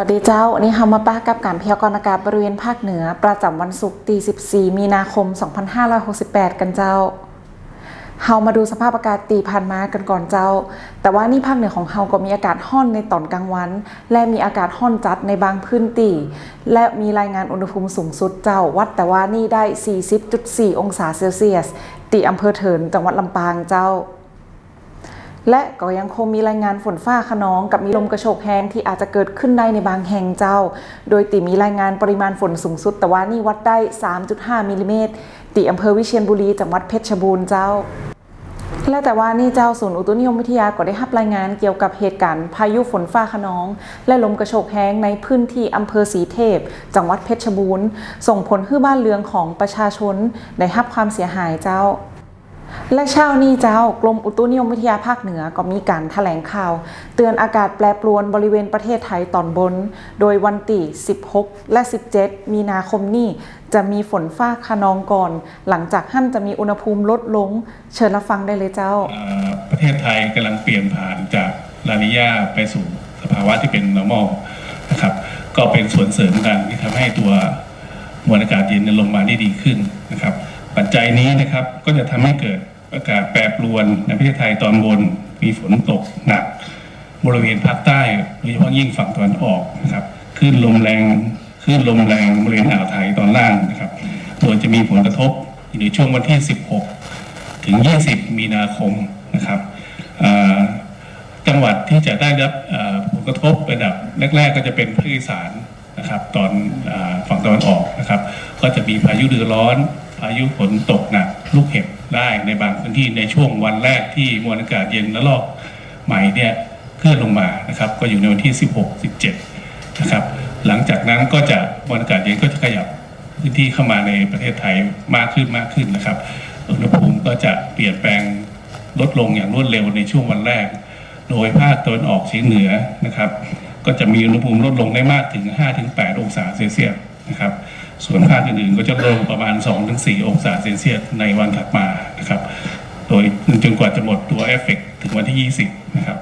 วัสดีเจ้าวันนี้เฮามาป้ากับการพยากรณ์อากาศบริเวณภาคเหนือ ประจำวันศุกร์ที่14 มีนาคม 2568 กันเจ้า เฮามาดูสภาพอากาศตีพันมากันก่อนเจ้า แต่ว่านี่ภาคเหนือของเฮาก็มีอากาศห้อนในตอนกลางวัน และมีอากาศห้อนจัดในบางพื้นที่ และมีรายงานอุณหภูมิสูงสุดเจ้า วัดแต่ว่านี่ได้ 40.4 องศาเซลเซียสตีอำเภอเถินจังหวัดลำปางเจ้า และก็ยังคงมีรายงานฝนฟ้าขนองกับมีลมกระโชกแรงที่อาจจะเกิดขึ้นได้ในบางแห่งเจ้า โดยติมีรายงานปริมาณฝนสูงสุด แต่ว่านี่วัดได้ 3.5มิลลิเมตรติอำเภอวิเชียรบุรีจังหวัดเพชรบูรณ์เจ้าและแต่ว่านี่เจ้าศูนย์อุตุนิยมวิทยาก็ได้รับรายงานเกี่ยวกับเหตุการณ์พายุฝนฟ้าขนอง และลมกระโชกแห้งในพื้นที่อำเภอสีเทพ จังหวัดเพชรบูรณ์ ส่งผลให้บ้านเรือนของประชาชนได้รับความเสียหายเจ้า และเช้านี้เจ้ากรมอุตุนิยมวิทยาภาคเหนือก็มีการแถลงข่าว เตือนอากาศแปรปรวนบริเวณประเทศไทยตอนบน โดยวันที่ 16 และ 17 มีนาคมนี้จะมีฝนฟ้าขนองก่อน หลังจากหั่นจะมีอุณหภูมิลดลง เชิญรับฟังได้เลยเจ้า ประเทศไทยกำลังเปลี่ยนผ่านจากลานิญาไปสู่สภาวะที่เป็น normal นะครับก็เป็นส่วนเสริมกันที่ทำให้ตัวมวลอากาศเย็นลงมาได้ดีขึ้นนะครับ จจัยนี้นะครับก็จะทำให้เกิดอากาศแปรปรวนในประเทศไทยตอนบนมีฝนตกหนัก บริเวณภาคใต้โดยเฉพาะยิ่งฝั่งตะวันออกนะครับคลื่นลมแรงคลื่นลมแรงบริเวณอ่าวไทยตอนล่างนะครับโดยจะมีผลกระทบในช่วงวันที่ 16 ถึง 20 มีนาคมนะครับจังหวัดที่จะได้รับผลกระทบระดับแรก ๆ ก็จะเป็นภาคอีสานนะครับตอนฝั่งตะวันออกนะครับ ก็จะมีพายุฤดูร้อน พายุฝนตกหนักลูกเห็บได้ในบางพื้นที่ในช่วงวันแรกที่มวลอากาศเย็นและลอกใหม่เนี่ยเคลื่อนลงมานะครับก็อยู่ในวันที่ 16 17นะครับหลังจากนั้นก็จะมวลอากาศเย็นก็จะขยับพื้นที่เข้ามาในประเทศไทยมากขึ้นมากขึ้นนะครับอุณหภูมิก็จะเปลี่ยนแปลงลดลงอย่างรวดเร็วในช่วงวันแรก โดยภาคตะวันออกเฉียงเหนือนะครับ ก็จะมีอุณหภูมิลดลงได้มากถึง 5-8 องศาเซลเซียสนะครับ ส่วนภาคอื่นๆก็จะลดลงประมาณ 2-4 องศาเซลเซียสในวันถัดมานะครับ โดยจนกว่าจะหมดตัวเอฟเฟกต์ถึงวันที่ 20 นะครับ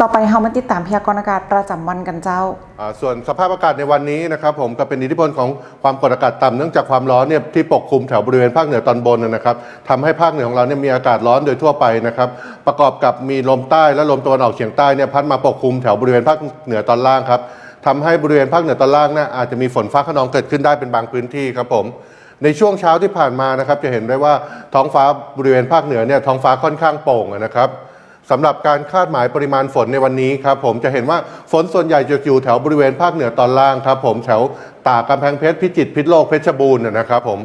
ต่อไปเฮามาติดตามพยากรณ์อากาศประจำวันกันเจ้าอ่าส่วนสภาพอากาศในวันนี้นะครับผมก็เป็นอิทธิพลของความกดอากาศต่ำเนื่องจากความร้อนเนี่ยที่ปกคลุมแถวบริเวณภาคเหนือตอนบนนะนะครับทำให้ภาคเหนือของเราเนี่ยมีอากาศร้อนโดยทั่วไปนะครับประกอบกับมีลมใต้และลมตะวันออกเฉียงใต้เนี่ยพัดมาปกคลุมแถวบริเวณภาคเหนือตอนล่างครับ ทำให้บริเวณภาคเหนือตอนล่างนี่อาจจะมีฝนฟ้าขนองเกิดขึ้นได้เป็นบางพื้นที่ครับผม ในช่วงเช้าที่ผ่านมานะครับจะเห็นได้ว่าท้องฟ้าบริเวณภาคเหนือเนี่ยท้องฟ้าค่อนข้างโปร่งนะครับสำหรับการคาดหมายปริมาณฝนในวันนี้ครับผมจะเห็นว่าฝนส่วนใหญ่จะอยู่แถวบริเวณภาคเหนือตอนล่างครับผมแถวตากกำแพงเพชรพิจิตรพิษณุโลกเพชรบูรณ์นะครับผม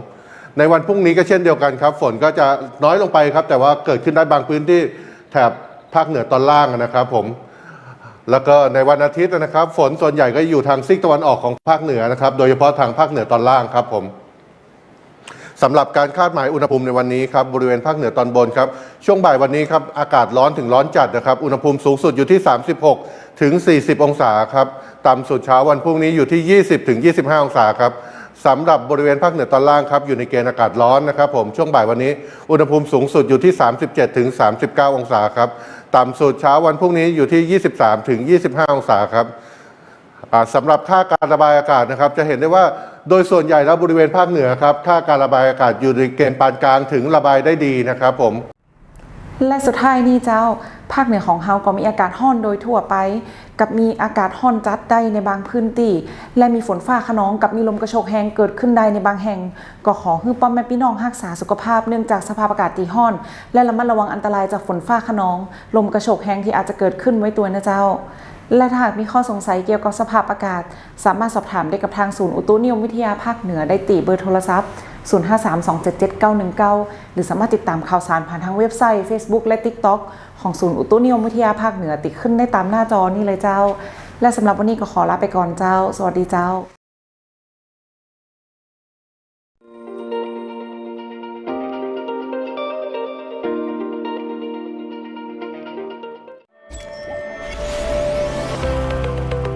ในวันพรุ่งนี้ก็เช่นเดียวกันครับ ฝนก็จะน้อยลงไปครับ แต่ว่าเกิดขึ้นได้บางพื้นที่แถบภาคเหนือตอนล่างนะครับผม แล้วก็ในวันอาทิตย์นะครับ ฝนส่วนใหญ่ก็อยู่ทางซีกตะวันออกของภาคเหนือนะครับ โดยเฉพาะทางภาคเหนือตอนล่างครับผมสำหรับการคาดหมายอุณหภูมิในวันนี้ครับบริเวณภาคเหนือตอนบนครับช่วงบ่ายวันนี้ครับอากาศร้อนถึงร้อนจัดนะครับอุณหภูมิสูงสุดอยู่ที่ 36 ถึง 40 องศาครับต่ำสุดเช้าวันพรุ่งนี้อยู่ที่ 20 ถึง 25 องศาครับสำหรับบริเวณภาคเหนือตอนล่างครับอยู่ในเกณฑ์อากาศร้อนนะครับผมช่วงบ่ายวันนี้อุณหภูมิสูงสุดอยู่ที่ 37 ถึง 39 องศาครับ ต่ำสุดเช้าวันพรุ่งนี้อยู่ที่ 23 ถึง 25 องศาครับสำหรับค่าการระบายอากาศนะครับ จะเห็นได้ว่าโดยส่วนใหญ่แล้วบริเวณภาคเหนือครับค่าการระบายอากาศอยู่ในเกณฑ์ปานกลางถึงระบายได้ดีนะครับผม และสุดท้ายนี่เจ้า ภาคเหนือของเฮาก็มีอากาศห้อนโดยทั่วไป กับมีอากาศห้อนจัดได้ในบางพื้นที่และมีฝนฟ้าขนองกับมีลมกระโชกแรงเกิดขึ้นได้ในบางแห่ง ก็ขอให้ป้อมแม่พี่น้องรักษาสุขภาพเนื่องจากสภาพอากาศที่ห้อน และระมัดระวังอันตรายจากฝนฟ้าขนอง ลมกระโชกแรงที่อาจจะเกิดขึ้นไว้ตัวนะเจ้าและถ้าหากมีข้อสงสัยเกี่ยวกับสภาพอากาศ สามารถสอบถามได้กับทางศูนย์อุตุนิยมวิทยาภาคเหนือได้ตีเบอร์โทรศัพท์ 053277919 หรือสามารถติดตามข่าวสารผ่านทางเว็บไซต์ Facebook และ TikTok ของศูนย์อุตุนิยมวิทยาภาคเหนือติดขึ้นได้ตามหน้าจอนี่เลยเจ้า และสำหรับวันนี้ก็ขอลาไปก่อนเจ้า สวัสดีเจ้า